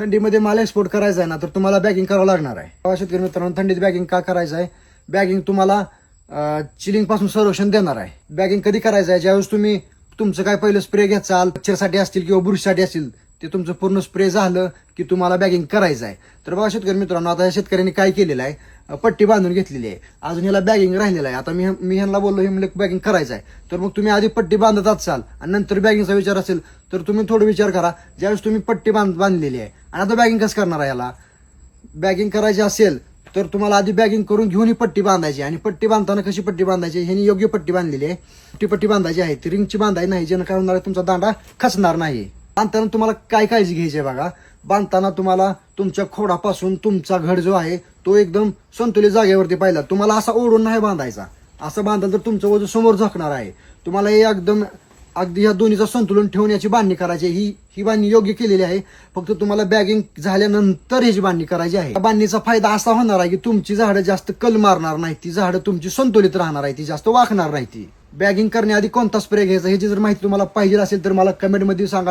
थंडीमध्ये माल एक्सपोर्ट करायचा आहे ना तर तुम्हाला बॅगिंग करावं लागणार आहे. शेतकरी मित्रांनो थंडीत बॅगिंग का करायचं आहे? बॅगिंग तुम्हाला चिलिंगपासून संरक्षण देणार आहे. बॅगिंग कधी करायचं आहे? ज्यावेळेस तुम्ही तुमचं काय पहिलं स्प्रे घ्याचाल मच्छरसाठी असतील किंवा बुरशीसाठी असतील ते तुमचं पूर्ण स्प्रे झालं की तुम्हाला बॅगिंग करायचं आहे. तर बघा शेतकरी मित्रांनो आता या शेतकऱ्यांनी काय केलेलं आहे? पट्टी बांधून घेतलेली आहे. अजून ह्याला बॅगिंग राहिलेलं आहे. आता मी मी ह्यांना बोललो हे म्हणजे बॅगिंग करायचं आहे. तर मग तुम्ही आधी पट्टी बांधत असाल आणि नंतर बॅगिंगचा विचार असेल तर तुम्ही थोडं विचार करा. ज्यावेळेस तुम्ही पट्टी बांध बांधलेली आहे आणि आता बॅगिंग कसं करणार आहे याला? बॅगिंग करायची असेल तर तुम्हाला आधी बॅगिंग करून घेऊन ही पट्टी बांधायची आणि पट्टी बांधताना कशी पट्टी बांधायची? ह्यानी योग्य पट्टी बांधलेली आहे. ती पट्टी बांधायची आहे. ती रिंगची बांधायची नाही. जेणेकरून काय होणार आहे, तुमचा दांडा खचणार नाही. बांधताना तुम्हाला काय काळजी घ्यायची आहे बघा? बांधताना तुम्हाला तुमच्या खोडापासून तुमचा घड जो आहे तो एकदम संतुलित जागेवरती पाहिला. तुम्हाला असा ओढून नाही बांधायचा. असं बांधाल तर तुमचं वजन समोर झाकणार आहे. तुम्हाला हे एकदम अगदी या दोन्हीचं संतुलन ठेवून याची बांधणी करायची आहे. ही ही बांधणी योग्य केलेली आहे. फक्त तुम्हाला बॅगिंग झाल्यानंतर ह्याची बांधणी करायची आहे. बांधणीचा फायदा असा होणार आहे की तुमची झाडं जास्त कल मारणार नाही. ती झाडं तुमची संतुलित राहणार आहे. ती जास्त वाकणार नाही ती. बॅगिंग करण्याआधी कोणता स्प्रे घ्यायचा ह्याची जर माहिती तुम्हाला पाहिजे असेल तर मला कमेंटमध्ये सांगा.